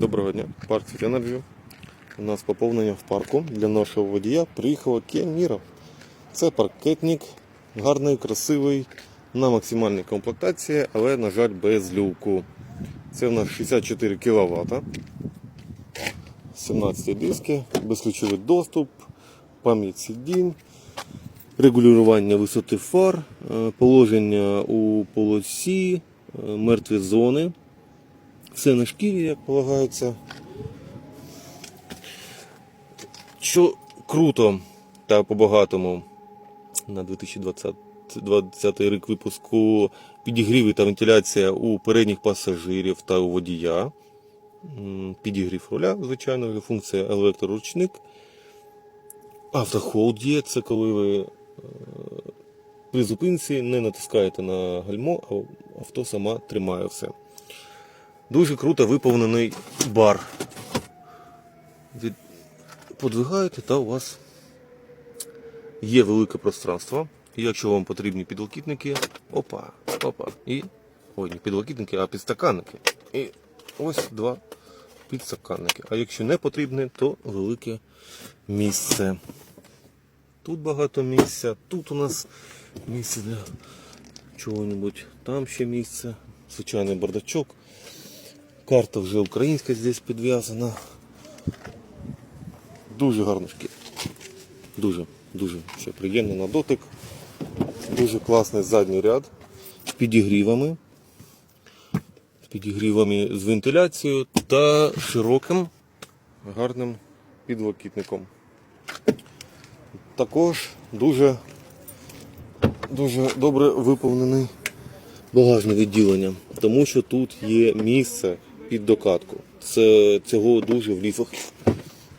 Доброго дня, парк Energy. У нас поповнення в парку. Для нашого водія приїхала Kia. Це паркетник, гарний, красивий, на максимальній комплектації, але, на жаль, без люку. Це у нас 64 кВт, 17 диски, безключовий доступ, пам'ять сидінь, регулювання висоти фар, е, положення у полосі, е, мертві зони. Все на шкірі, як полагається. Що круто та по-багатому на 2020 20 рік випуску підігріви та вентиляція у передніх пасажирів та у водія. Підігрів руля, звичайно, функція електроручник. Автохолд є, це коли ви е, при зупинці не натискаєте на гальмо, а авто сама тримає все. Дуже круто виповнений бар. Подвигаєте, та у вас є велике пространство. І якщо вам потрібні підлокітники, опа, опа. І. Ой, не підлокітники, а підстаканники. І ось два підстаканники. А якщо не потрібне, то велике місце. Тут багато місця, тут у нас місце для чого-небудь, там ще місце, звичайний бардачок. Карта вже українська здесь підв'язана. Дуже гарно шкіра. Дуже, дуже ще приємно на дотик. Дуже класний задній ряд з підігрівами. З підігрівами з вентиляцією та широким гарним підлокітником. Також дуже, дуже добре виповнений багажне відділення, тому що тут є місце під докатку. Це цього дуже в лісах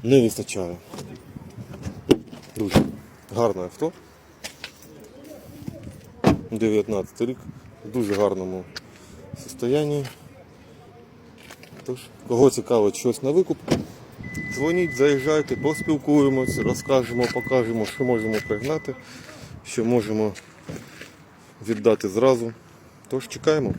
не вистачає. Дуже гарне авто. 19 рік, в дуже гарному стані. Тож, кого цікавить щось на викуп, дзвоніть, заїжджайте, поспілкуємось, розкажемо, покажемо, що можемо пригнати, що можемо віддати зразу. Тож чекаємо.